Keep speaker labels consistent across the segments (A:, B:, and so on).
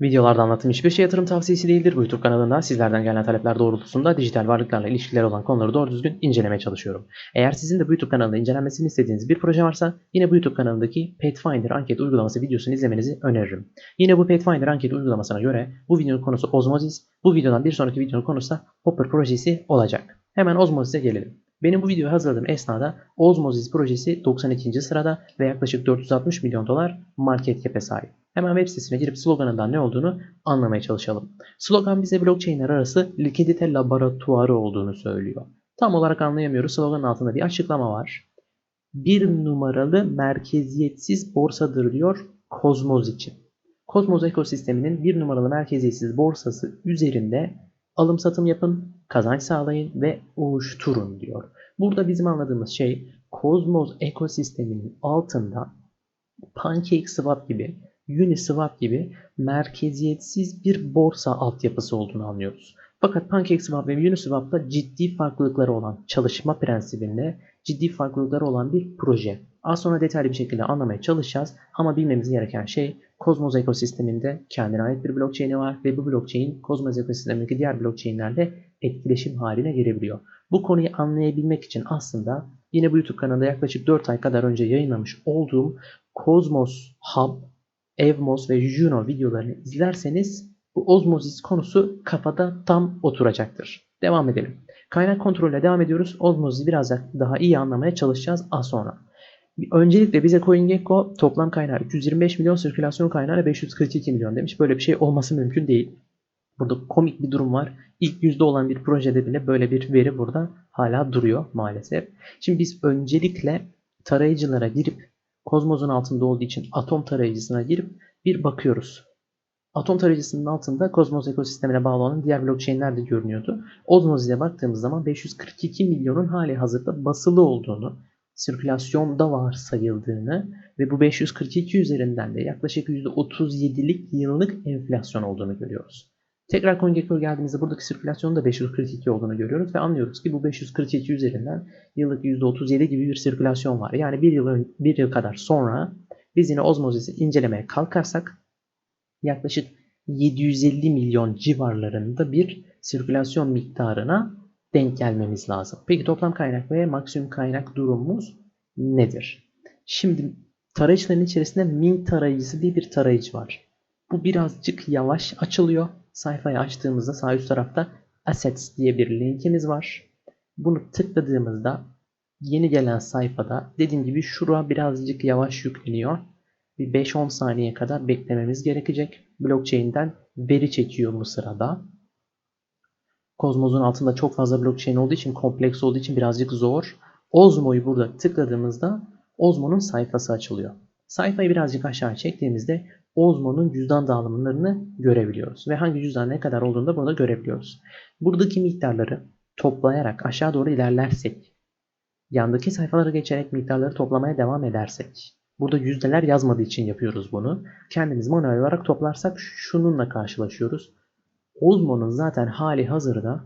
A: Videolarda anlattığım hiçbir şey yatırım tavsiyesi değildir. Bu YouTube kanalında sizlerden gelen talepler doğrultusunda dijital varlıklarla ilişkiler olan konuları doğru düzgün incelemeye çalışıyorum. Eğer sizin de bu YouTube kanalında incelenmesini istediğiniz bir proje varsa yine bu YouTube kanalındaki Pathfinder anket uygulaması videosunu izlemenizi öneririm. Yine bu Pathfinder anket uygulamasına göre bu videonun konusu Osmosis, bu videodan bir sonraki videonun konusu da Hopper projesi olacak. Hemen Osmosis'e gelelim. Benim bu videoyu hazırladığım esnada Osmosis projesi 92. sırada ve yaklaşık 460 milyon dolar market cap'e sahip. Hemen web sitesine girip sloganından ne olduğunu anlamaya çalışalım. Slogan bize blockchain'ler arası likidite laboratuvarı olduğunu söylüyor. Tam olarak anlayamıyoruz. Sloganın altında bir açıklama var. Bir numaralı merkeziyetsiz borsadır diyor Kozmoz için. Kozmoz ekosisteminin bir numaralı merkeziyetsiz borsası üzerinde alım satım yapın, kazanç sağlayın ve oluşturun diyor. Burada bizim anladığımız şey Kozmoz ekosisteminin altında PancakeSwap gibi, Uniswap gibi merkeziyetsiz bir borsa altyapısı olduğunu anlıyoruz. Fakat PancakeSwap ve Uniswap'ta ciddi farklılıkları olan çalışma prensibinde ciddi farklılıkları olan bir proje. Az sonra detaylı bir şekilde anlamaya çalışacağız ama bilmemiz gereken şey Cosmos ekosisteminde kendine ait bir blockchain'i var ve bu blockchain Cosmos ekosistemindeki diğer blockchain'lerle etkileşim haline gelebiliyor. Bu konuyu anlayabilmek için aslında yine bu YouTube kanalında yaklaşık 4 ay kadar önce yayınlamış olduğum Cosmos Hub, Evmos ve Juno videolarını izlerseniz bu Osmosis konusu kafada tam oturacaktır. Devam edelim. Kaynak kontrolüne devam ediyoruz. Osmosis'i biraz daha iyi anlamaya çalışacağız az sonra. Öncelikle bize CoinGecko toplam kaynağı 325 milyon, sirkülasyon kaynağı 542 milyon demiş. Böyle bir şey olması mümkün değil. Burada komik bir durum var. İlk yüzde olan bir projede bile böyle bir veri burada hala duruyor maalesef. Şimdi biz öncelikle tarayıcılara girip Kozmos'un altında olduğu için atom tarayıcısına girip bir bakıyoruz. Atom tarayıcısının altında Kozmos ekosistemine bağlı olan diğer blockchain'ler de görünüyordu. Osmosis'e baktığımız zaman 542 milyonun hali hazırda basılı olduğunu, sirkülasyonda varsayıldığını ve bu 542 üzerinden de yaklaşık %37'lik yıllık enflasyon olduğunu görüyoruz. Tekrar CoinGecko geldiğimizde buradaki sirkülasyonun da 542 olduğunu görüyoruz ve anlıyoruz ki bu 542 üzerinden yıllık %37 gibi bir sirkülasyon var. Yani bir yıl, bir yıl kadar sonra biz yine Osmosis'i incelemeye kalkarsak yaklaşık 750 milyon civarlarında bir sirkülasyon miktarına denk gelmemiz lazım. Peki toplam kaynak ve maksimum kaynak durumumuz nedir? Şimdi tarayıcıların içerisinde Mint tarayıcısı diye bir tarayıcı var. Bu birazcık yavaş açılıyor. Sayfayı açtığımızda sağ üst tarafta Assets diye bir linkimiz var. Bunu tıkladığımızda yeni gelen sayfada dediğim gibi şura birazcık yavaş yükleniyor. Bir 5-10 saniye kadar beklememiz gerekecek. Blockchain'den veri çekiyor bu sırada. Kozmos'un altında çok fazla blockchain olduğu için, kompleks olduğu için birazcık zor. Osmo'yu burada tıkladığımızda Osmo'nun sayfası açılıyor. Sayfayı birazcık aşağı çektiğimizde Osmo'nun cüzdan dağılımlarını görebiliyoruz. Ve hangi cüzdan ne kadar olduğunu da burada görebiliyoruz. Buradaki miktarları toplayarak aşağı doğru ilerlersek, yandaki sayfalara geçerek miktarları toplamaya devam edersek, burada yüzdeler yazmadığı için yapıyoruz bunu. Kendimiz manuel olarak toplarsak şununla karşılaşıyoruz. Osmo'nun zaten hali hazırda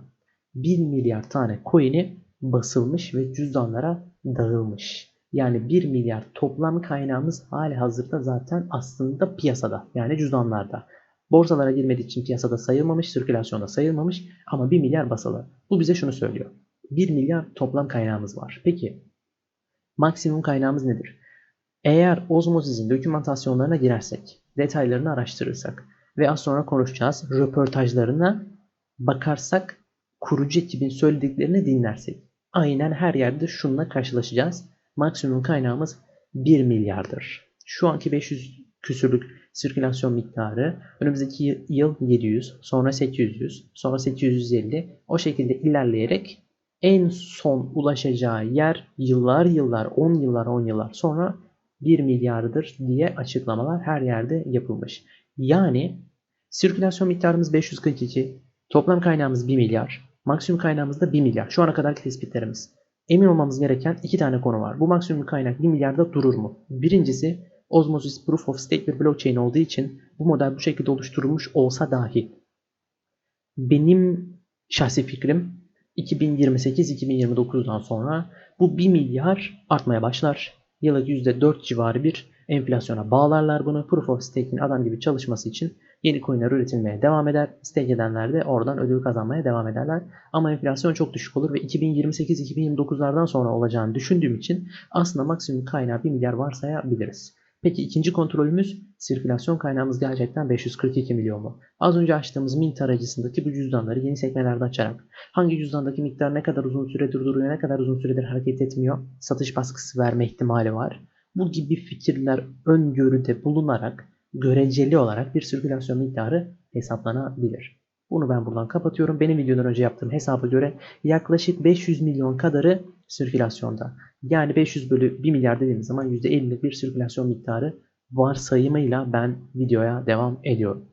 A: 1 milyar tane coin'i basılmış ve cüzdanlara dağılmış. Yani 1 milyar toplam kaynağımız hali hazırda zaten aslında piyasada yani cüzdanlarda. Borsalara girmediği için piyasada sayılmamış, sirkülasyonda sayılmamış ama 1 milyar basılı. Bu bize şunu söylüyor. 1 milyar toplam kaynağımız var. Peki maksimum kaynağımız nedir? Eğer Osmosis'in dokümantasyonlarına girersek, detaylarını araştırırsak ve az sonra konuşacağız röportajlarına bakarsak kurucu ekibin söylediklerini dinlersek aynen her yerde şununla karşılaşacağız. Maksimum kaynağımız 1 milyardır. Şu anki 500 küsürlük sirkülasyon miktarı önümüzdeki yıl 700, sonra 800, sonra 850 o şekilde ilerleyerek en son ulaşacağı yer yıllar yıllar 10 yıllar 10 yıllar sonra 1 milyardır diye açıklamalar her yerde yapılmış. Yani sirkülasyon miktarımız 542, toplam kaynağımız 1 milyar, maksimum kaynağımız da 1 milyar. Şu ana kadarki tespitlerimiz. Emin olmamız gereken iki tane konu var. Bu maksimum kaynak 1 milyarda durur mu? Birincisi Osmosis Proof of Stake bir blockchain olduğu için bu model bu şekilde oluşturulmuş olsa dahi benim şahsi fikrim 2028-2029'dan sonra bu 1 milyar artmaya başlar. Yıllık %4 civarı bir enflasyona bağlarlar bunu. Proof of Stake'in adam gibi çalışması için yeni coinler üretilmeye devam eder. Stake edenler de oradan ödül kazanmaya devam ederler. Ama enflasyon çok düşük olur ve 2028-2029'lardan sonra olacağını düşündüğüm için aslında maksimum kaynağı 1 milyar varsayabiliriz. Peki ikinci kontrolümüz sirkülasyon kaynağımız gerçekten 542 milyon mu? Az önce açtığımız Mint aracısındaki bu cüzdanları yeni sekmelerde açarak hangi cüzdandaki miktar ne kadar uzun süredir duruyor, ne kadar uzun süredir hareket etmiyor, satış baskısı verme ihtimali var. Bu gibi fikirler öngörüde bulunarak göreceli olarak bir sirkülasyon miktarı hesaplanabilir. Bunu ben buradan kapatıyorum. Benim videodan önce yaptığım hesaba göre yaklaşık 500 milyon kadarı sirkülasyonda. Yani 500 bölü 1 milyar dediğimiz zaman %50'lik bir sirkülasyon miktarı varsayımıyla ben videoya devam ediyorum.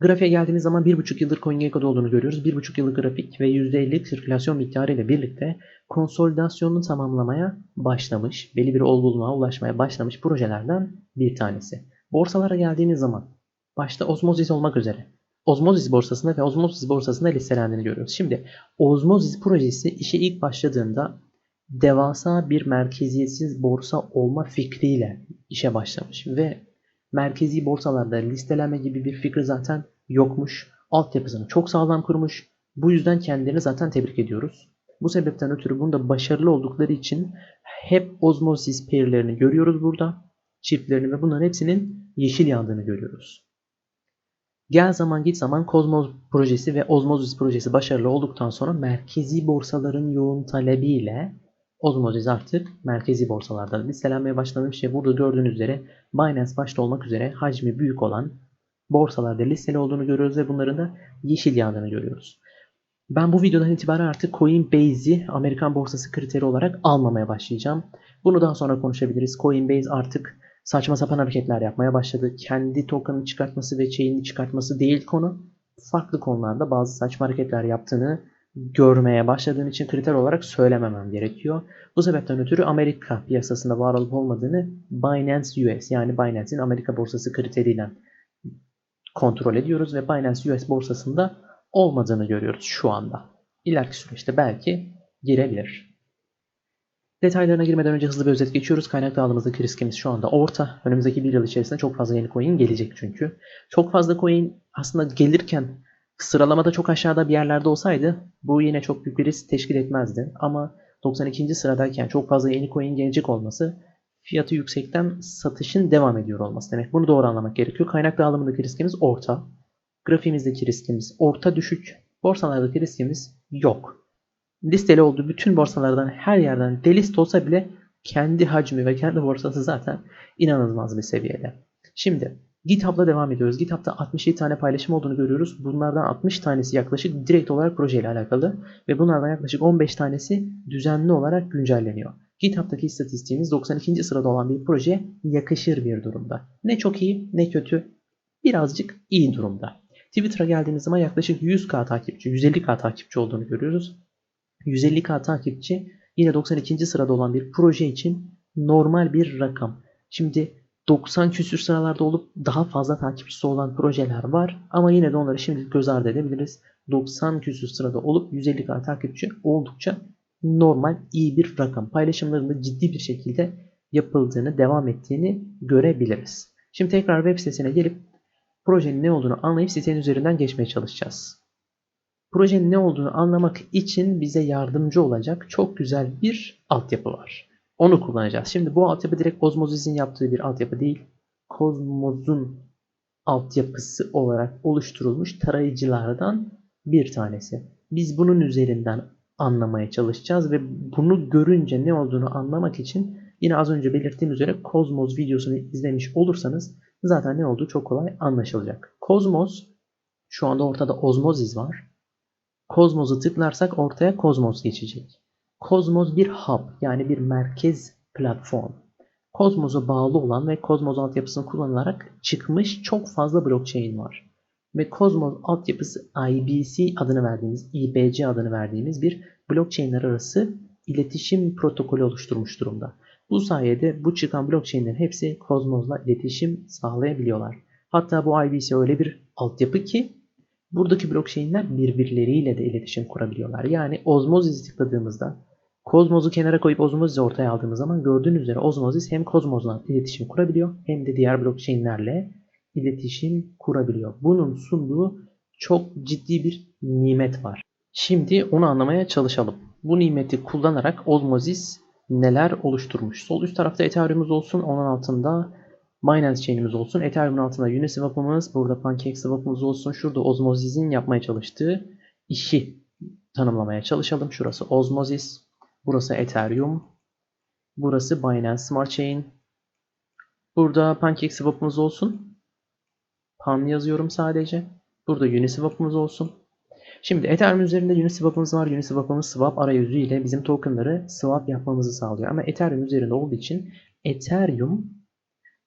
A: Grafiğe geldiğimiz zaman 1,5 yıldır CoinGecko'da olduğunu görüyoruz. 1,5 yıllık grafik ve %50'lik sirkülasyon miktarı ile birlikte konsolidasyonunu tamamlamaya başlamış, belli bir olgunluğa ulaşmaya başlamış projelerden bir tanesi. Borsalara geldiğimiz zaman başta Osmosis olmak üzere Osmosis borsasında ve Osmosis borsasında listelendiğini görüyoruz. Şimdi Osmosis projesi işe ilk başladığında devasa bir merkeziyetsiz borsa olma fikriyle işe başlamış ve merkezi borsalarda listelenme gibi bir fikri zaten yokmuş. Altyapısını çok sağlam kurmuş. Bu yüzden kendilerini zaten tebrik ediyoruz. Bu sebepten ötürü bunda başarılı oldukları için hep Osmosis pair'lerini görüyoruz burada. Çiftlerini ve bunların hepsinin yeşil yandığını görüyoruz. Gel zaman git zaman Kozmos projesi ve Osmosis projesi başarılı olduktan sonra merkezi borsaların yoğun talebiyle Osmosis artık merkezi borsalarda listelenmeye başlamış ve burada gördüğünüz üzere Binance başta olmak üzere hacmi büyük olan borsalarda listeli olduğunu görüyoruz ve bunların da yeşil yandığını görüyoruz. Ben bu videodan itibaren artık Coinbase'i Amerikan borsası kriteri olarak almamaya başlayacağım. Bunu daha sonra konuşabiliriz. Coinbase artık saçma sapan hareketler yapmaya başladı. Kendi token'ı çıkartması ve chain'i çıkartması değil konu. Farklı konularda bazı saçma hareketler yaptığını görmeye başladığım için kriter olarak söylememem gerekiyor. Bu sebepten ötürü Amerika piyasasında var olup olmadığını Binance US yani Binance'in Amerika borsası kriteriyle kontrol ediyoruz ve Binance US borsasında olmadığını görüyoruz şu anda. İleriki süreçte belki girebilir. Detaylarına girmeden önce hızlı bir özet geçiyoruz. Kaynak dağılımızdaki riskimiz şu anda orta. Önümüzdeki bir yıl içerisinde çok fazla yeni coin gelecek çünkü. Çok fazla coin aslında gelirken sıralamada çok aşağıda bir yerlerde olsaydı bu yine çok büyük bir risk teşkil etmezdi. Ama 92. sıradayken çok fazla yeni coin gelecek olması fiyatı yüksekten satışın devam ediyor olması demek. Bunu doğru anlamak gerekiyor. Kaynak dağılımındaki riskimiz orta. Grafiğimizdeki riskimiz orta düşük. Borsalardaki riskimiz yok. Listeli olduğu bütün borsalardan her yerden delist olsa bile kendi hacmi ve kendi borsası zaten inanılmaz bir seviyede. Şimdi GitHub'la devam ediyoruz. GitHub'da 67 tane paylaşım olduğunu görüyoruz. Bunlardan 60 tanesi yaklaşık direkt olarak projeyle alakalı ve bunlardan yaklaşık 15 tanesi düzenli olarak güncelleniyor. GitHub'daki istatistiğimiz 92. sırada olan bir proje yakışır bir durumda. Ne çok iyi ne kötü birazcık iyi durumda. Twitter'a geldiğimiz zaman yaklaşık 100k takipçi, 150k takipçi olduğunu görüyoruz. 150k takipçi yine 92. sırada olan bir proje için normal bir rakam. Şimdi 90 küsür sıralarda olup daha fazla takipçisi olan projeler var ama yine de onları şimdilik göz ardı edebiliriz. 90 küsür sırada olup 150k takipçi oldukça normal iyi bir rakam. Paylaşımlarında ciddi bir şekilde yapıldığını, devam ettiğini görebiliriz. Şimdi tekrar web sitesine gelip projenin ne olduğunu anlayıp sitenin üzerinden geçmeye çalışacağız. Projenin ne olduğunu anlamak için bize yardımcı olacak çok güzel bir altyapı var. Onu kullanacağız. Şimdi bu altyapı direkt Cosmosis'in yaptığı bir altyapı değil. Cosmos'un altyapısı olarak oluşturulmuş tarayıcılardan bir tanesi. Biz bunun üzerinden anlamaya çalışacağız ve bunu görünce ne olduğunu anlamak için yine az önce belirttiğim üzere Cosmos videosunu izlemiş olursanız zaten ne olduğu çok kolay anlaşılacak. Cosmos şu anda ortada Osmosis var. Cosmos'u tıklarsak ortaya Cosmos geçecek. Cosmos bir hub yani bir merkez platform. Cosmos'a bağlı olan ve Cosmos altyapısını kullanılarak çıkmış çok fazla blockchain var. Ve Cosmos altyapısı IBC adını verdiğimiz, IBC adını verdiğimiz bir blockchainler arası iletişim protokolü oluşturmuş durumda. Bu sayede bu çıkan blockchainlerin hepsi Cosmos'la iletişim sağlayabiliyorlar. Hatta bu IBC öyle bir altyapı ki buradaki blockchainler birbirleriyle de iletişim kurabiliyorlar. Yani Osmosis'i tıkladığımızda Kozmos'u kenara koyup Osmosis'i ortaya aldığımız zaman gördüğünüz üzere Osmosis hem Kozmos'la iletişim kurabiliyor hem de diğer blockchain'lerle iletişim kurabiliyor. Bunun sunduğu çok ciddi bir nimet var. Şimdi onu anlamaya çalışalım. Bu nimeti kullanarak Osmosis neler oluşturmuş? Sol üst tarafta Ethereum'umuz olsun. Onun altında Binance Chain'imiz olsun. Ethereum'un altında Uniswap'ımız, burada PancakeSwap'ımız olsun. Şurada Osmosis'in yapmaya çalıştığı işi tanımlamaya çalışalım. Şurası Osmosis, burası Ethereum, burası Binance Smart Chain. Burada PancakeSwap'ımız olsun. Pan yazıyorum sadece. Burada Uniswap'ımız olsun. Şimdi Ethereum üzerinde Uniswap'ımız var. Uniswap'ımız swap arayüzü ile bizim tokenları swap yapmamızı sağlıyor. Ama Ethereum üzerinde olduğu için Ethereum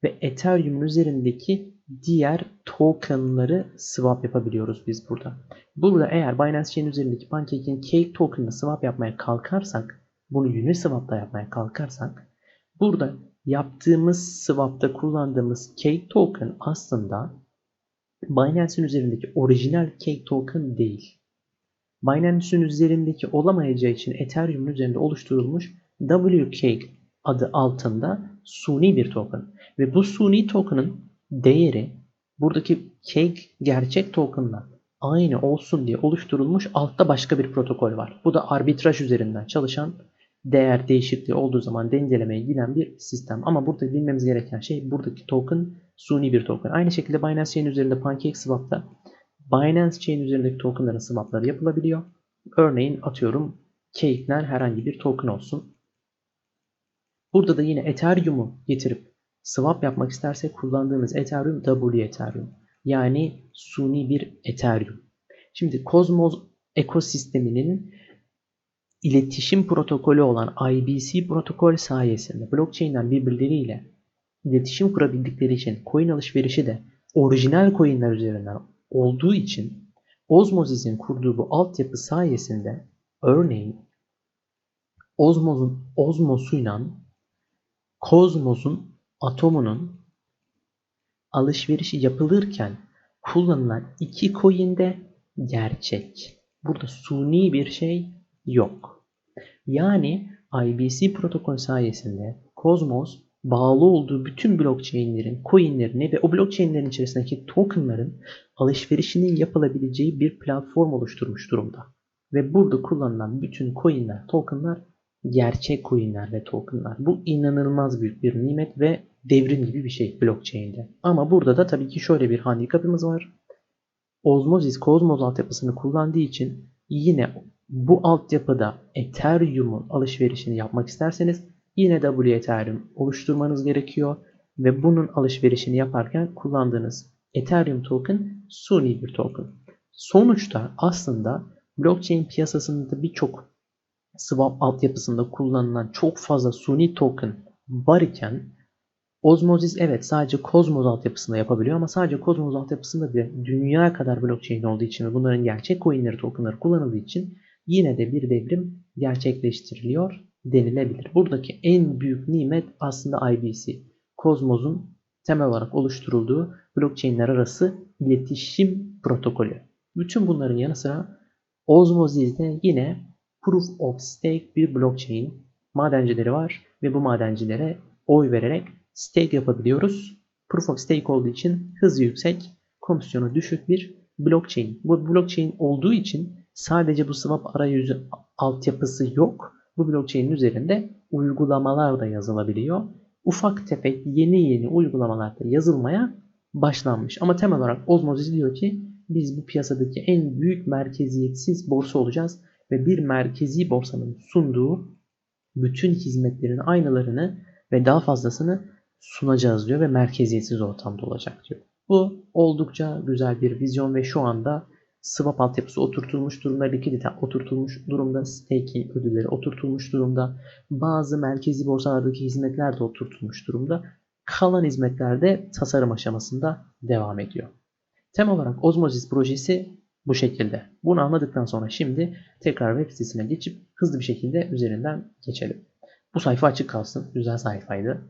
A: ve Ethereum'un üzerindeki diğer tokenları swap yapabiliyoruz biz burada. Burada eğer Binance Chain üzerindeki Pancake'in Cake token'ını swap yapmaya kalkarsak, bunu Uniswap'ta yapmaya kalkarsak, burada yaptığımız swap'ta kullandığımız Cake token aslında Binance'in üzerindeki orijinal Cake token değil. Binance'in üzerindeki olamayacağı için Ethereum'un üzerinde oluşturulmuş WCake adı altında suni bir token. Ve bu suni token'ın değeri buradaki Cake gerçek token'la aynı olsun diye oluşturulmuş altta başka bir protokol var. Bu da arbitraj üzerinden çalışan değer değişikliği olduğu zaman dengelemeye giden bir sistem. Ama burada bilmemiz gereken şey buradaki token suni bir token. Aynı şekilde Binance Chain üzerinde PancakeSwap'ta Binance Chain üzerindeki tokenların swapları yapılabiliyor. Örneğin atıyorum Cake'ler herhangi bir token olsun. Burada da yine Ethereum'u getirip swap yapmak istersek kullandığımız Ethereum W Ethereum. Yani suni bir Ethereum. Şimdi Cosmos ekosisteminin iletişim protokolü olan IBC protokol sayesinde blockchain'den birbirleriyle iletişim kurabildikleri için coin alışverişi de orijinal coin'ler üzerinden olduğu için Osmosis'in kurduğu bu altyapı sayesinde örneğin Osmos'un Osmos'uyla Kozmos'un atomunun alışverişi yapılırken kullanılan iki coin de gerçek. Burada suni bir şey yok. Yani IBC protokol sayesinde Cosmos bağlı olduğu bütün blockchain'lerin coin'lerini ve o blockchain'lerin içerisindeki token'ların alışverişinin yapılabileceği bir platform oluşturmuş durumda. Ve burada kullanılan bütün coin'ler, token'lar gerçek coin'ler ve token'lar. Bu inanılmaz büyük bir nimet ve devrim gibi bir şey blockchain'de. Ama burada da tabii ki şöyle bir handikapımız var. Osmosis Cosmos altyapısını kullandığı için yine bu altyapıda Ethereum'un alışverişini yapmak isterseniz yine W Ethereum oluşturmanız gerekiyor ve bunun alışverişini yaparken kullandığınız Ethereum token suni bir token. Sonuçta aslında blockchain piyasasında birçok swap altyapısında kullanılan çok fazla suni token var iken Osmosis evet sadece Cosmos altyapısında yapabiliyor ama sadece Cosmos altyapısında bile dünya kadar blockchain olduğu için ve bunların gerçek coinleri tokenları kullanıldığı için yine de bir devrim gerçekleştiriliyor denilebilir. Buradaki en büyük nimet aslında IBC. Cosmos'un temel olarak oluşturulduğu blockchainler arası iletişim protokolü. Bütün bunların yanı sıra Osmosis'de yine Proof of Stake bir blockchain madencileri var ve bu madencilere oy vererek stake yapabiliyoruz. Proof of Stake olduğu için hızı yüksek, komisyonu düşük bir blockchain. Bu blockchain olduğu için sadece bu swap arayüzü altyapısı yok. Bu blockchain'in üzerinde uygulamalar da yazılabiliyor. Ufak tefek yeni yeni uygulamalar da yazılmaya başlanmış. Ama temel olarak Osmosis diyor ki biz bu piyasadaki en büyük merkeziyetsiz borsa olacağız ve bir merkezi borsanın sunduğu bütün hizmetlerin aynalarını ve daha fazlasını sunacağız diyor ve merkeziyetsiz ortamda olacak diyor. Bu oldukça güzel bir vizyon ve şu anda swap altyapısı oturtulmuş durumda, likidite oturtulmuş durumda, staking ödülleri oturtulmuş durumda, bazı merkezi borsalardaki hizmetler de oturtulmuş durumda. Kalan hizmetler de tasarım aşamasında devam ediyor. Temel olarak Osmosis projesi bu şekilde. Bunu anladıktan sonra şimdi tekrar web sitesine geçip hızlı bir şekilde üzerinden geçelim. Bu sayfa açık kalsın. Güzel sayfaydı.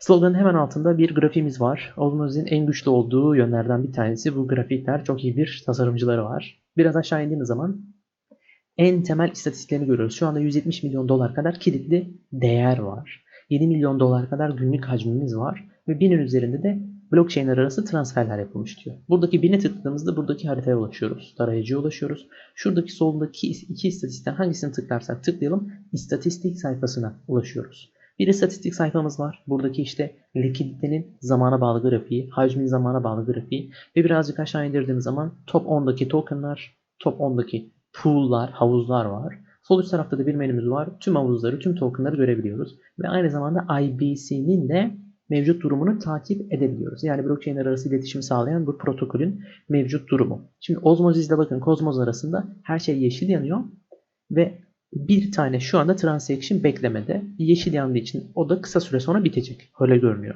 A: Sloganın hemen altında bir grafiğimiz var. Osmosis'in en güçlü olduğu yönlerden bir tanesi bu grafikler. Çok iyi bir tasarımcıları var. Biraz aşağı indiğimiz zaman en temel istatistiklerini görüyoruz. Şu anda 170 milyon dolar kadar kilitli değer var. 7 milyon dolar kadar günlük hacmimiz var. Ve 1000'in üzerinde de blockchain'ler arası transferler yapılmış diyor. Buradaki 1000'e tıkladığımızda buradaki haritaya ulaşıyoruz. Tarayıcıya ulaşıyoruz. Şuradaki soldaki iki istatistikten hangisini tıklarsak tıklayalım istatistik sayfasına ulaşıyoruz. Bir istatistik sayfamız var. Buradaki işte likiditenin zamana bağlı grafiği, hacmin zamana bağlı grafiği ve birazcık aşağı indirdiğimiz zaman top 10'daki tokenlar, top 10'daki pool'lar, havuzlar var. Sol üst tarafta da bir menümüz var. Tüm havuzları, tüm tokenları görebiliyoruz. Ve aynı zamanda IBC'nin de mevcut durumunu takip edebiliyoruz. Yani blockchain'ler arası iletişimi sağlayan bu protokolün mevcut durumu. Şimdi Osmosis bakın Cosmos arasında her şey yeşil yanıyor ve bir tane şu anda transaction beklemede. Yeşil yandığı için o da kısa süre sonra bitecek. Öyle görünüyor.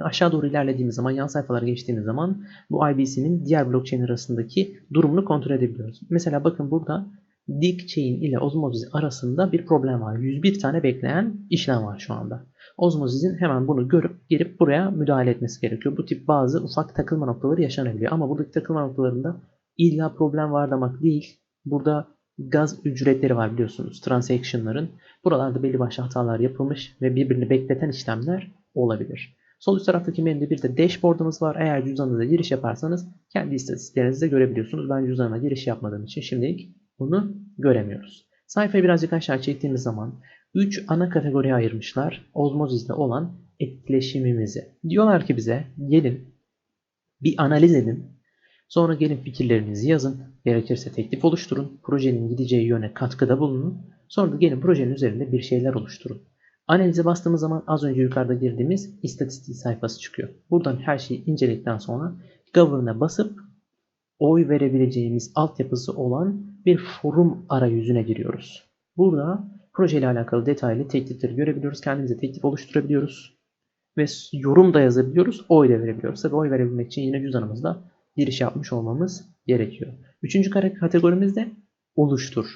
A: Aşağı doğru ilerlediğimiz zaman, yan sayfalara geçtiğimiz zaman bu IBC'nin diğer blockchain arasındaki durumunu kontrol edebiliyoruz. Mesela bakın burada Dick Chain ile Osmosis arasında bir problem var. 101 tane bekleyen işlem var şu anda. Osmosis'in hemen bunu görüp gelip buraya müdahale etmesi gerekiyor. Bu tip bazı ufak takılma noktaları yaşanabiliyor. Ama buradaki takılma noktalarında illa problem var demek değil. Burada gaz ücretleri var biliyorsunuz transaction'ların. Buralarda belli başlı hatalar yapılmış ve birbirini bekleten işlemler olabilir. Sol üst taraftaki menüde bir de dashboard'umuz var. Eğer cüzdanınıza giriş yaparsanız kendi istatistiklerinizi de görebiliyorsunuz. Ben cüzdanıma giriş yapmadığım için şimdilik bunu göremiyoruz. Sayfayı birazcık aşağı çektiğimiz zaman 3 ana kategoriye ayırmışlar Osmosis'le olan etkileşimimizi. Diyorlar ki bize gelin bir analiz edin. Sonra gelin fikirlerinizi yazın. Gerekirse teklif oluşturun. Projenin gideceği yöne katkıda bulunun. Sonra da gelin projenin üzerinde bir şeyler oluşturun. Analize bastığımız zaman az önce yukarıda girdiğimiz istatistik sayfası çıkıyor. Buradan her şeyi inceledikten sonra Govern'a basıp oy verebileceğimiz altyapısı olan bir forum arayüzüne giriyoruz. Burada projeyle alakalı detaylı teklifleri görebiliyoruz. Kendimize teklif oluşturabiliyoruz. Ve yorum da yazabiliyoruz. Oy da verebiliyoruz. Tabii oy verebilmek için yine cüzdanımızda giriş yapmış olmamız gerekiyor. Üçüncü kategorimiz de oluştur.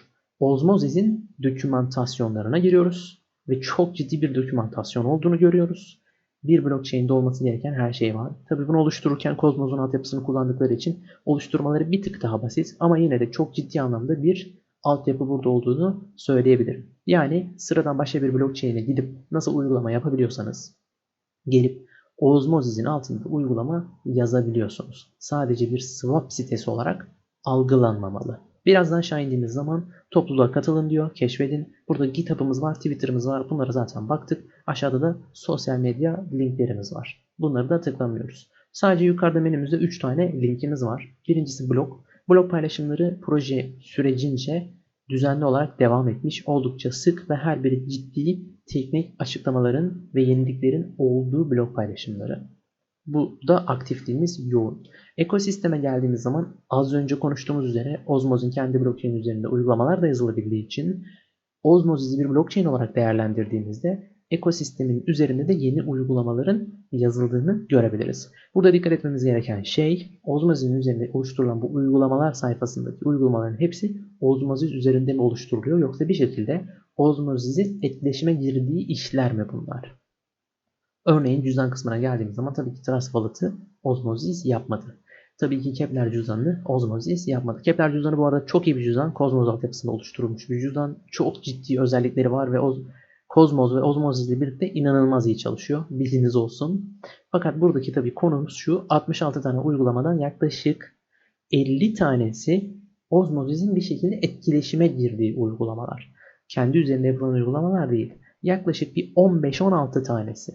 A: Osmosis'in dokümantasyonlarına giriyoruz. Ve çok ciddi bir dokümantasyon olduğunu görüyoruz. Bir blockchain'de olması gereken her şey var. Tabii bunu oluştururken Cosmos'un altyapısını kullandıkları için oluşturmaları bir tık daha basit. Ama yine de çok ciddi anlamda bir altyapı burada olduğunu söyleyebilirim. Yani sıradan başka bir blockchain'e gidip nasıl uygulama yapabiliyorsanız gelip Osmosis'in altında uygulama yazabiliyorsunuz. Sadece bir swap sitesi olarak algılanmamalı. Birazdan aşağı indiğimiz zaman topluluğa katılın diyor. Keşfedin. Burada GitHub'ımız var, Twitter'ımız var. Bunlara zaten baktık. Aşağıda da sosyal medya linklerimiz var. Bunları da tıklamıyoruz. Sadece yukarıda menümüzde 3 tane linkimiz var. Birincisi blog. Blog paylaşımları proje sürecince düzenli olarak devam etmiş. Oldukça sık ve her biri ciddi teknik açıklamaların ve yeniliklerin olduğu blog paylaşımları. Bu da aktifliğimiz yoğun. Ekosisteme geldiğimiz zaman az önce konuştuğumuz üzere Osmos'un kendi blockchain üzerinde uygulamalar da yazılabildiği için Osmos'u bir blockchain olarak değerlendirdiğimizde ekosistemin üzerinde de yeni uygulamaların yazıldığını görebiliriz. Burada dikkat etmemiz gereken şey Osmos'un üzerinde oluşturulan bu uygulamalar sayfasındaki uygulamaların hepsi Osmosis üzerinde mi oluşturuluyor yoksa bir şekilde Osmosis'in etkileşime girdiği işler mi bunlar? Örneğin cüzdan kısmına geldiğimiz zaman tabii ki Trust Wallet'ı Osmosis yapmadı. Tabii ki Kepler cüzdanını Osmosis yapmadı. Kepler cüzdanı bu arada çok iyi bir cüzdan. Cosmos altyapısında oluşturulmuş bir cüzdan. Çok ciddi özellikleri var ve o Cosmos ve Osmosis ile birlikte inanılmaz iyi çalışıyor. Bilginiz olsun. Fakat buradaki tabii konumuz şu. 66 tane uygulamadan yaklaşık 50 tanesi Osmosis'in bir şekilde etkileşime girdiği uygulamalar. Kendi üzerinde yapılan uygulamalar değil. Yaklaşık bir 15-16 tanesi.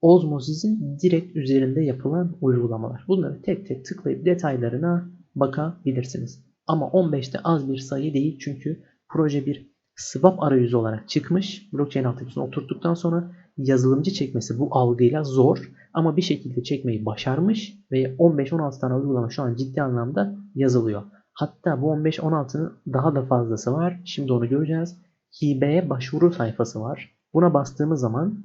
A: Osmosis'in direkt üzerinde yapılan uygulamalar. Bunları tek tek tıklayıp detaylarına bakabilirsiniz. Ama 15'te az bir sayı değil çünkü proje bir swap arayüzü olarak çıkmış. Blockchain altyapısına oturttuktan sonra yazılımcı çekmesi bu algıyla zor ama bir şekilde çekmeyi başarmış ve 15-16 tane uygulama şu an ciddi anlamda yazılıyor. Hatta bu 15-16'nın daha da fazlası var. Şimdi onu göreceğiz. Hibeye başvuru sayfası var. Buna bastığımız zaman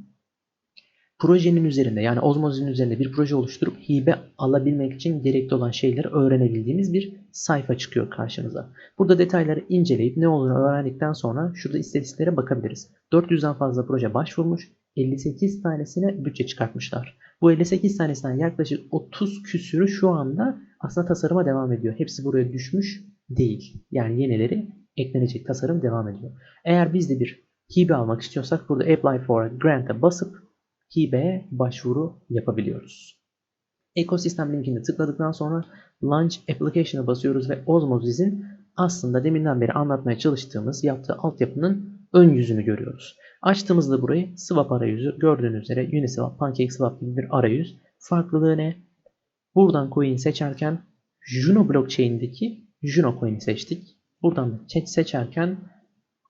A: projenin üzerinde yani Osmosis'in üzerinde bir proje oluşturup hibe alabilmek için gerekli olan şeyleri öğrenebildiğimiz bir sayfa çıkıyor karşımıza. Burada detayları inceleyip ne olduğunu öğrendikten sonra şurada istatistiklere bakabiliriz. 400'den fazla proje başvurmuş. 58 tanesine bütçe çıkartmışlar. Bu 58 tanesinden yaklaşık 30 küsürü şu anda aslında tasarıma devam ediyor. Hepsi buraya düşmüş değil. Yani yenileri eklenecek tasarım devam ediyor. Eğer biz de bir hibe almak istiyorsak burada Apply for Grant'a basıp hibeye başvuru yapabiliyoruz. Ekosistem linkini tıkladıktan sonra Launch Application'a basıyoruz ve Osmosis'in aslında deminden beri anlatmaya çalıştığımız yaptığı altyapının ön yüzünü görüyoruz. Açtığımızda burayı swap arayüzü gördüğünüz üzere Uniswap, PancakeSwap gibi bir arayüz. Farklılığı ne? Buradan coin seçerken Juno blockchain'deki Juno coin'i seçtik. Buradan da seçerken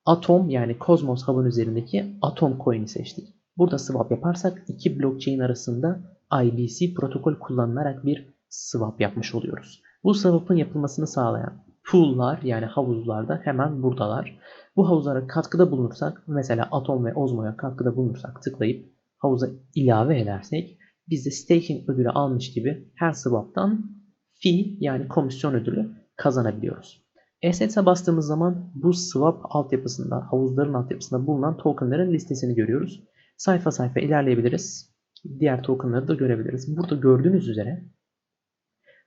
A: Atom yani Cosmos Hub'ın üzerindeki Atom coin'i seçtik. Burada swap yaparsak iki blockchain arasında IBC protokol kullanılarak bir swap yapmış oluyoruz. Bu swap'ın yapılmasını sağlayan pool'lar yani havuzlarda hemen buradalar. Bu havuzlara katkıda bulunursak mesela Atom ve Osmo'ya katkıda bulunursak tıklayıp havuza ilave edersek biz de staking ödülü almış gibi her swap'tan fee yani komisyon ödülü kazanabiliyoruz. Assets'e bastığımız zaman bu swap altyapısında, havuzların altyapısında bulunan tokenların listesini görüyoruz. Sayfa sayfa ilerleyebiliriz. Diğer tokenları da görebiliriz. Burada gördüğünüz üzere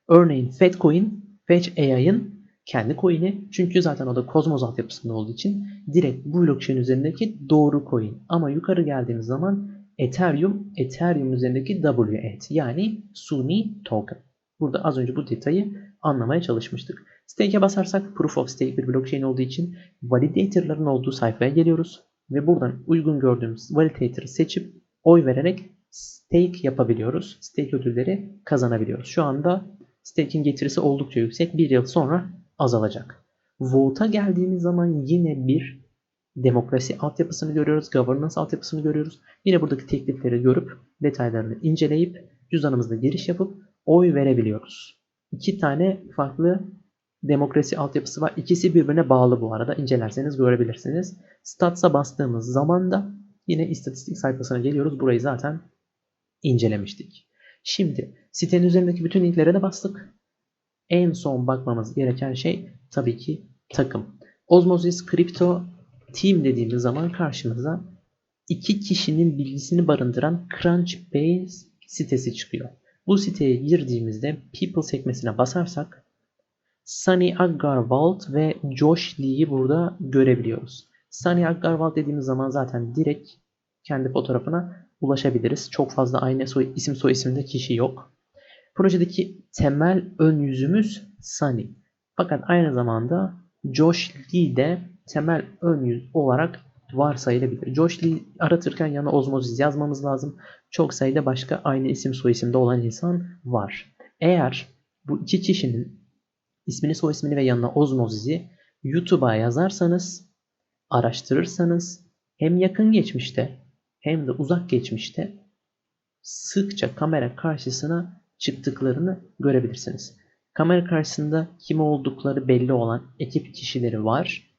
A: örneğin Fedcoin, Fetch AI'ın kendi coin'i çünkü zaten o da Cosmos altyapısında olduğu için direkt bu blockchain üzerindeki doğru coin. Ama yukarı geldiğimiz zaman Ethereum, Ethereum üzerindeki WETH yani Suni token. Burada az önce bu detayı anlamaya çalışmıştık. Stake'e basarsak Proof of Stake bir blockchain olduğu için validator'ların olduğu sayfaya geliyoruz. Ve buradan uygun gördüğümüz validator'ı seçip oy vererek stake yapabiliyoruz. Stake ödülleri kazanabiliyoruz. Şu anda stake'in getirisi oldukça yüksek. Bir yıl sonra azalacak. Vote'a geldiğimiz zaman yine bir demokrasi altyapısını görüyoruz. Governance altyapısını görüyoruz. Yine buradaki teklifleri görüp detaylarını inceleyip cüzdanımızda giriş yapıp oy verebiliyoruz. İki tane farklı demokrasi altyapısı var. İkisi birbirine bağlı bu arada. İncelerseniz görebilirsiniz. Stats'a bastığımız zaman da yine istatistik sayfasına geliyoruz. Burayı zaten incelemiştik. Şimdi sitenin üzerindeki bütün linklere de bastık. En son bakmamız gereken şey tabii ki takım. Osmosis Crypto Team dediğimiz zaman karşımıza iki kişinin bilgisini barındıran Crunchbase sitesi çıkıyor. Bu siteye girdiğimizde People sekmesine basarsak Sunny Agarwal ve Josh Lee'yi burada görebiliyoruz. Sunny Agarwal dediğimiz zaman zaten direkt kendi fotoğrafına ulaşabiliriz. Çok fazla aynı soy, isim soy isimde kişi yok. Projedeki temel ön yüzümüz Sunny. Fakat aynı zamanda Josh Lee de temel ön yüz olarak varsayılabilir. Josh Lee aratırken yanına Osmosis yazmamız lazım. Çok sayıda başka aynı isim soy isimde olan insan var. Eğer bu iki kişinin ismini soy ismini ve yanına Osmosis'i YouTube'a yazarsanız, araştırırsanız hem yakın geçmişte hem de uzak geçmişte sıkça kamera karşısına çıktıklarını görebilirsiniz. Kamera karşısında kim oldukları belli olan ekip kişileri var.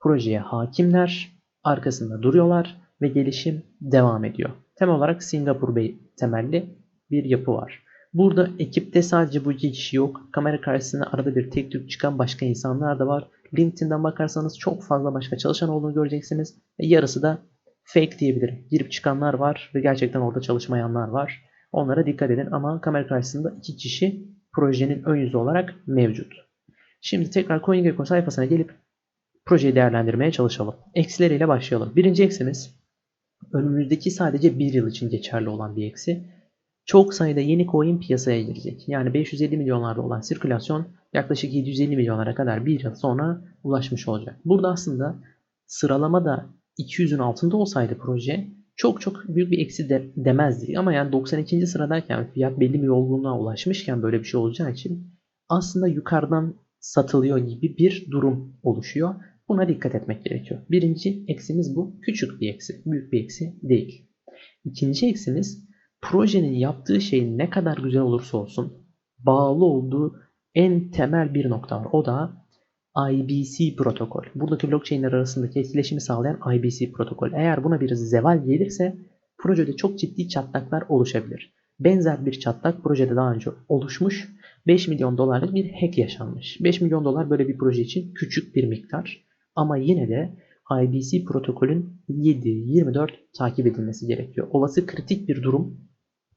A: Projeye hakimler, arkasında duruyorlar ve gelişim devam ediyor. Temel olarak Singapur temelli bir yapı var. Burada ekipte sadece bu iki kişi yok. Kamera karşısında arada bir tek tük çıkan başka insanlar da var. LinkedIn'den bakarsanız çok fazla başka çalışan olduğunu göreceksiniz. Ve yarısı da fake diyebilirim. Girip çıkanlar var ve gerçekten orada çalışmayanlar var. Onlara dikkat edin ama kamera karşısında iki kişi projenin ön yüzü olarak mevcut. Şimdi tekrar CoinGecko sayfasına gelip projeyi değerlendirmeye çalışalım. Eksileriyle başlayalım. Birinci eksimiz önümüzdeki sadece bir yıl için geçerli olan bir eksi. Çok sayıda yeni coin piyasaya girecek. Yani 550 milyonlarda olan sirkülasyon yaklaşık 750 milyonlara kadar bir yıl sonra ulaşmış olacak. Burada aslında sıralamada 200'ün altında olsaydı proje çok çok büyük bir eksi de, demezdik. Ama yani 92. sıradayken fiyat belli bir yolgunluğa ulaşmışken böyle bir şey olacağı için aslında yukarıdan satılıyor gibi bir durum oluşuyor. Buna dikkat etmek gerekiyor. Birinci eksimiz bu. Küçük bir eksi. Büyük bir eksi değil. İkinci eksimiz projenin yaptığı şey ne kadar güzel olursa olsun bağlı olduğu en temel bir nokta var. O da IBC protokol. Buradaki blockchain'ler arasındaki etkileşimi sağlayan IBC protokol. Eğer buna bir zeval gelirse projede çok ciddi çatlaklar oluşabilir. Benzer bir çatlak projede daha önce oluşmuş. 5 milyon dolarlık bir hack yaşanmış. 5 milyon dolar böyle bir proje için küçük bir miktar. Ama yine de IBC protokolün 7-24 takip edilmesi gerekiyor. Olası kritik bir durum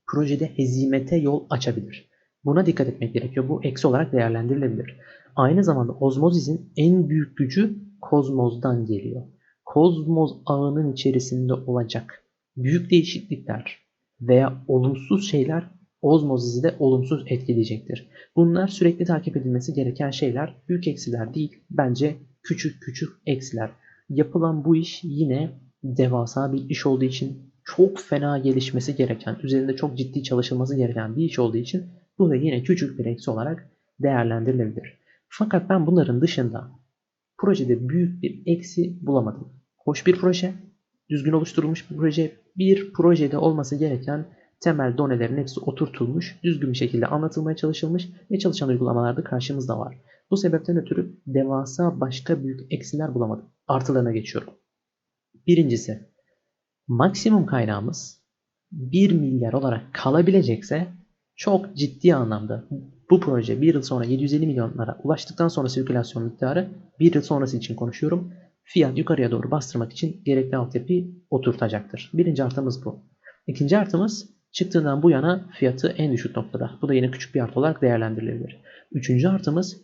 A: projede hezimete yol açabilir. Buna dikkat etmek gerekiyor. Bu eksi olarak değerlendirilebilir. Aynı zamanda Osmosis'in en büyük gücü Kozmos'dan geliyor. Kozmos ağının içerisinde olacak büyük değişiklikler veya olumsuz şeyler ozmozizi de olumsuz etkileyecektir. Bunlar sürekli takip edilmesi gereken şeyler. Büyük eksiler değil. Bence küçük küçük eksiler. Yapılan bu iş yine devasa bir iş olduğu için çok fena gelişmesi gereken, üzerinde çok ciddi çalışılması gereken bir iş olduğu için bu da yine küçük bir eksi olarak değerlendirilebilir. Fakat ben bunların dışında projede büyük bir eksi bulamadım. Hoş bir proje, düzgün oluşturulmuş bir proje, bir projede olması gereken temel donelerin hepsi oturtulmuş, düzgün bir şekilde anlatılmaya çalışılmış ve çalışan uygulamalarda karşımızda var. Bu sebepten ötürü devasa başka büyük eksiler bulamadım. Artılarına geçiyorum. Birincisi, maksimum kaynağımız 1 milyar olarak kalabilecekse çok ciddi anlamda bu proje bir yıl sonra 750 milyonlara ulaştıktan sonra sirkülasyon miktarı bir yıl sonrası için konuşuyorum. Fiyat yukarıya doğru bastırmak için gerekli altyapıyı oturtacaktır. Birinci artımız bu. İkinci artımız çıktığından bu yana fiyatı en düşük noktada. Bu da yine küçük bir artı olarak değerlendirilebilir. Üçüncü artımız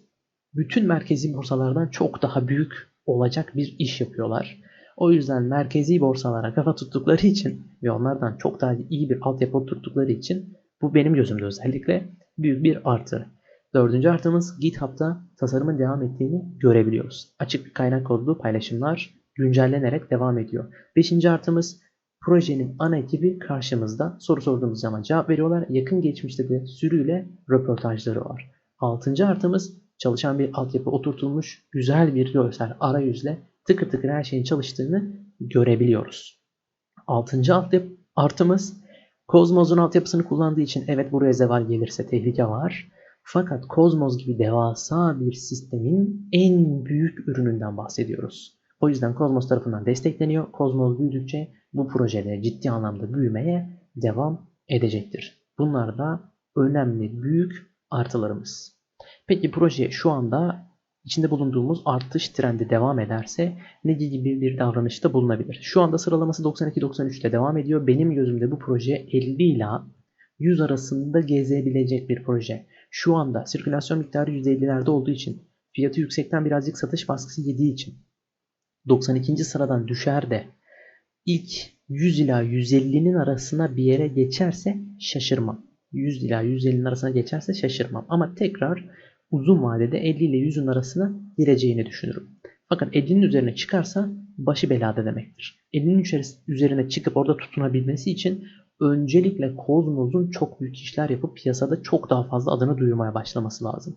A: bütün merkezi borsalardan çok daha büyük olacak bir iş yapıyorlar. O yüzden merkezi borsalara kafa tuttukları için ve onlardan çok daha iyi bir altyapı oturttukları için bu benim gözümde özellikle büyük bir artı. Dördüncü artımız GitHub'da tasarımın devam ettiğini görebiliyoruz. Açık bir kaynak kodlu paylaşımlar güncellenerek devam ediyor. Beşinci artımız projenin ana ekibi karşımızda. Soru sorduğumuz zaman cevap veriyorlar. Yakın geçmişte de sürüyle röportajları var. Altıncı artımız çalışan bir altyapı oturtulmuş güzel bir görsel arayüzle tıkır tıkır her şeyin çalıştığını görebiliyoruz. Altıncı artımız Kozmos'un altyapısını kullandığı için evet buraya zeval gelirse tehlike var. Fakat Kozmos gibi devasa bir sistemin en büyük ürününden bahsediyoruz. O yüzden Kozmos tarafından destekleniyor. Kozmos büyüdükçe bu projede ciddi anlamda büyümeye devam edecektir. Bunlar da önemli büyük artılarımız. Peki proje şu anda içinde bulunduğumuz artış trendi devam ederse ne gibi bir davranışta bulunabilir? Şu anda sıralaması 92-93'te devam ediyor. Benim gözümde bu proje 50 ile 100 arasında gezebilecek bir proje. Şu anda sirkülasyon miktarı %50'lerde olduğu için fiyatı yüksekten birazcık satış baskısı yediği için 92. sıradan düşer de ilk 100 ila 150'nin arasına bir yere geçerse şaşırmam. 100 ila 150'nin arasına geçerse şaşırmam. Ama tekrar uzun vadede 50 ile 100'ün arasına gireceğini düşünürüm. Fakat 50'nin üzerine çıkarsa başı belada demektir. 50'nin üzerine çıkıp orada tutunabilmesi için öncelikle Kozmos'un çok büyük işler yapıp piyasada çok daha fazla adını duyurmaya başlaması lazım.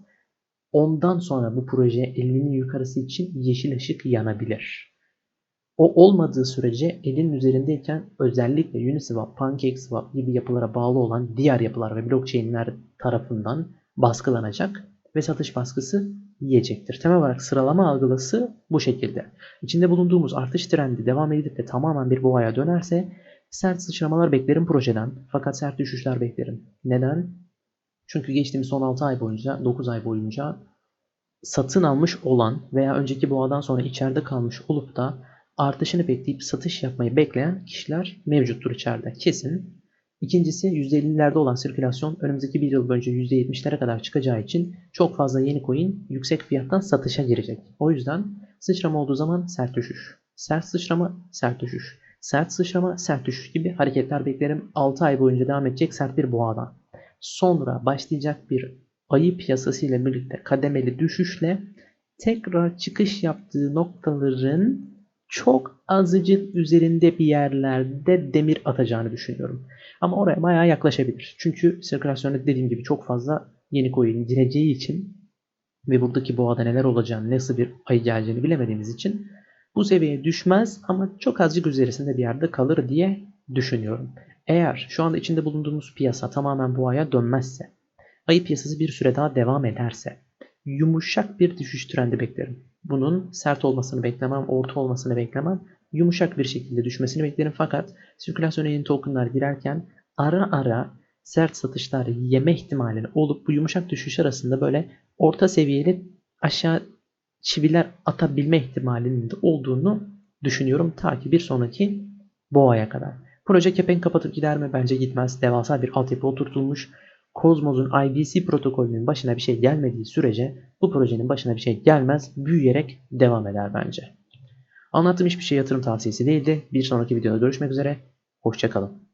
A: Ondan sonra bu proje 50'nin yukarısı için yeşil ışık yanabilir. O olmadığı sürece elin üzerindeyken özellikle Uniswap, PancakeSwap gibi yapılara bağlı olan diğer yapılar ve blockchain'ler tarafından baskılanacak ve satış baskısı yiyecektir. Temel olarak sıralama algısı bu şekilde. İçinde bulunduğumuz artış trendi devam edip de tamamen bir boğaya dönerse sert sıçramalar beklerim projeden fakat sert düşüşler beklerim. Neden? Çünkü geçtiğimiz son 6 ay boyunca, 9 ay boyunca satın almış olan veya önceki boğadan sonra içeride kalmış olup da artışını bekleyip satış yapmayı bekleyen kişiler mevcuttur içeride. Kesin. İkincisi %50'lerde olan sirkülasyon önümüzdeki bir yıl boyunca %70'lere kadar çıkacağı için çok fazla yeni coin yüksek fiyattan satışa girecek. O yüzden sıçrama olduğu zaman sert düşüş. Sert sıçrama, sert düşüş. Sert sıçrama, sert düşüş gibi hareketler beklerim 6 ay boyunca devam edecek sert bir boğadan. Sonra başlayacak bir ayı piyasası ile birlikte kademeli düşüşle tekrar çıkış yaptığı noktaların çok azıcık üzerinde bir yerlerde demir atacağını düşünüyorum. Ama oraya bayağı yaklaşabilir. Çünkü sirkülasyonda dediğim gibi çok fazla yeni coin gireceği için ve buradaki boğada neler olacağını, nasıl bir ay geleceğini bilemediğimiz için bu seviyeye düşmez ama çok azıcık üzerisinde bir yerde kalır diye düşünüyorum. Eğer şu anda içinde bulunduğumuz piyasa tamamen bu aya dönmezse, ayı piyasası bir süre daha devam ederse, yumuşak bir düşüş trendi beklerim. Bunun sert olmasını beklemem, orta olmasını beklemem. Yumuşak bir şekilde düşmesini beklerim fakat sirkülasyona yeni tokenlar girerken ara ara sert satışlar yeme ihtimalinin olup bu yumuşak düşüş arasında böyle orta seviyeli aşağı çiviler atabilme ihtimalinin de olduğunu düşünüyorum ta ki bir sonraki boğaya kadar. Proje kepenk kapatıp gider mi? Bence gitmez. Devasa bir altyapı oturtulmuş. Cosmos'un IBC protokolünün başına bir şey gelmediği sürece bu projenin başına bir şey gelmez. Büyüyerek devam eder bence. Anlattığım hiçbir şey yatırım tavsiyesi değildi. Bir sonraki videoda görüşmek üzere. Hoşçakalın.